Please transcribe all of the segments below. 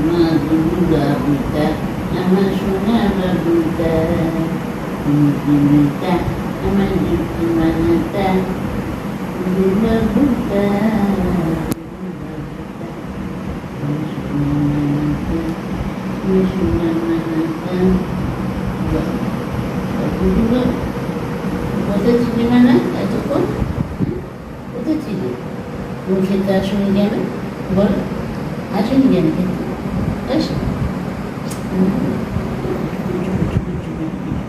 மதுரபுத நம சுனபுத முகிமத நமக்கு மனத மதுரபுத বসেছিলি মানে এতক্ষণ বসেছিলি মুখে তার শুনি গেল বল আসেনি কেন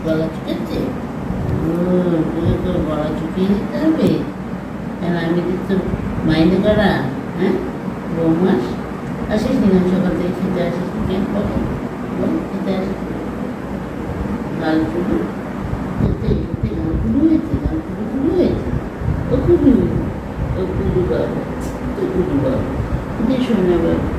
গলা চুকাচ্ছে ও তুই তো গলা চুকিয়ে দিতে হবে কেন আমি কিন্তু মাইনে করা হ্যাঁ বৌমাস আসিস নি সকাল থেকে খেতে আসিস কেন বল বল খেতে আসিস লাল চুলো খেতে খেতে গানগুলো হয়েছে গানগুলো গুলো হয়েছে ও কুলু ও কুলু বাবা তো কুলু বাবা যে শোনা বাবা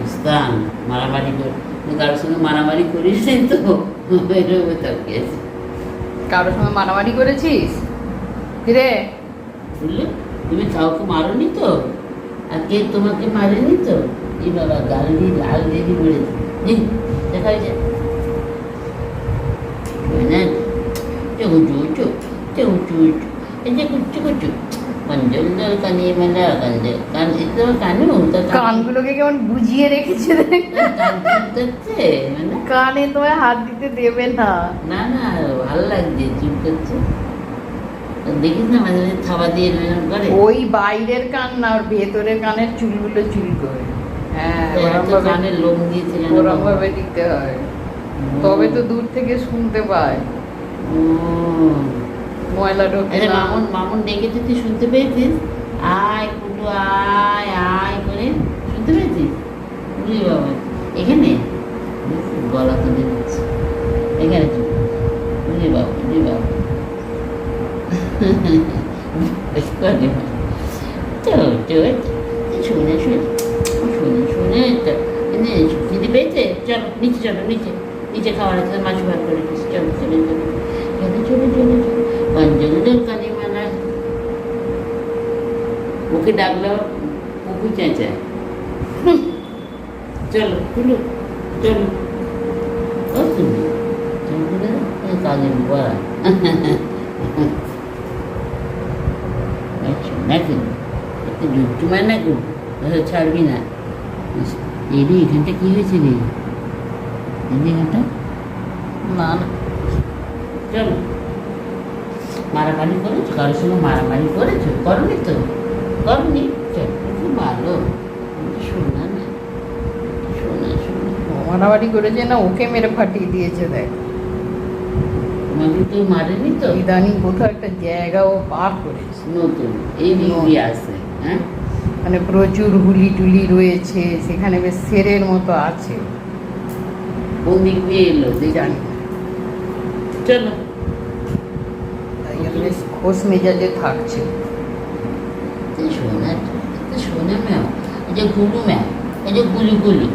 বুঝতাম মারামারি কর কারোর সঙ্গে মারামারি করিস তো? এরকম আছে কারোর সঙ্গে মারামারি করেছিস? কিরে? বুঝলে তুমি কাউকে মারোনি তো? আর কে তোমাকে মারেনি তো? এই বাবা গাল দিয়ে লাল দিয়ে বেড়েছে দেখা হয়েছে না চুকু চুচু চুকু চুচু এটা কুচু কুচু কানগুলোকে কেমন বুঝিয়ে রেখেছে। কান মানে কানে তোমায় হাত দিতে দেবে না। না না ভালো লাগছে চুপকাচ্ছে দেখিস না মাঝে মাঝে থাবা দিয়ে করে। ওই বাইরের কান না ওর ভেতরের কানের চুলগুলো চুল করে। হ্যাঁ লোম দিয়েছিলেন ওরম ভাবে দিতে হয়। তবে তো দূর থেকে শুনতে পায়। ময়লা ঢোকে আরে মামুন মামুন ডেকেছে তুই শুনতে পেয়েছিস? আয় কুটু আয় আয় করে। শুনতে পেয়েছিস? বুঝলি বাবা এখানে? গলা তুলে দিচ্ছে এখানে বুঝলি বাবা বুঝলি বাবা। তো তো শুনে শুনে শুনে শুনে তো খিদে পেয়েছে? চলো নিচে চলো নিচে। নিচে খাওয়ার আছে মাছ ভাত করে চলো চলে চলো अंजलदल कधी मला मूंखे डागलो पोपी चाचा चलो खुलो चलो और सुनो चलो काजल बरा নাকি একটু জুটুমার না গো ছাড়বি না এই রে এখানটা কী হয়েছে রে এখানটা না না চলো। মারামারি করেছ? কারোর সঙ্গে মারামারি করেছ? করনি তো? করনি? চলো খুব ভালো। শোনা না শোনা শোনা। মারামারি করেছে না ওকে মেরে ফাটিয়ে দিয়েছে দেখ। কেউ মারেনি তো? ইদানিং কোথাও একটা জায়গা ও পার করেছে। নতুন এই আছে হ্যাঁ? মানে প্রচুর হুলি টুলি রয়েছে সেখানে বেশ সেরের মতো আছে। কোন দিক দিয়ে এলো? দেখি। জানি ચલો એમને ખુશ મિજાજે થાક છે તે શોને તે શોને મેં જે ગુલુ મેં એ જે ગુલી ગુલી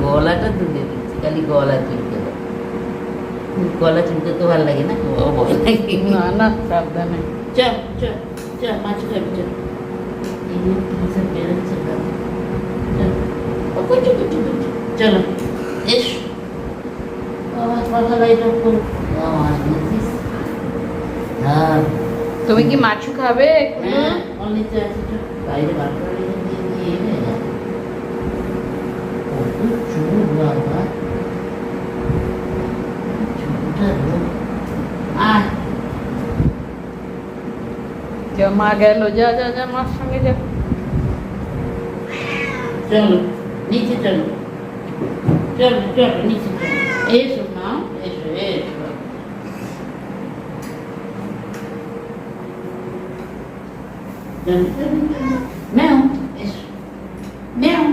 গলাটা তুলে দিচ্ছি খালি গলা তুলতে গলা চুলকে তো ভালো লাগে না? ভয় লাগে না না সাবধানে। চা চা চা মাছ খাবি চা। চলো এস। হ্যাঁ। তুমি কি মাছু খাবে? হ্যাঁ, বাইরে বার করে। যা, মা গেল, যা যা যা, মার সঙ্গে যা। চলো, নিচে চলো। চলো চলো, নিচে এসো, মা, এসো এসো। ম্যাম এসো। ম্যাম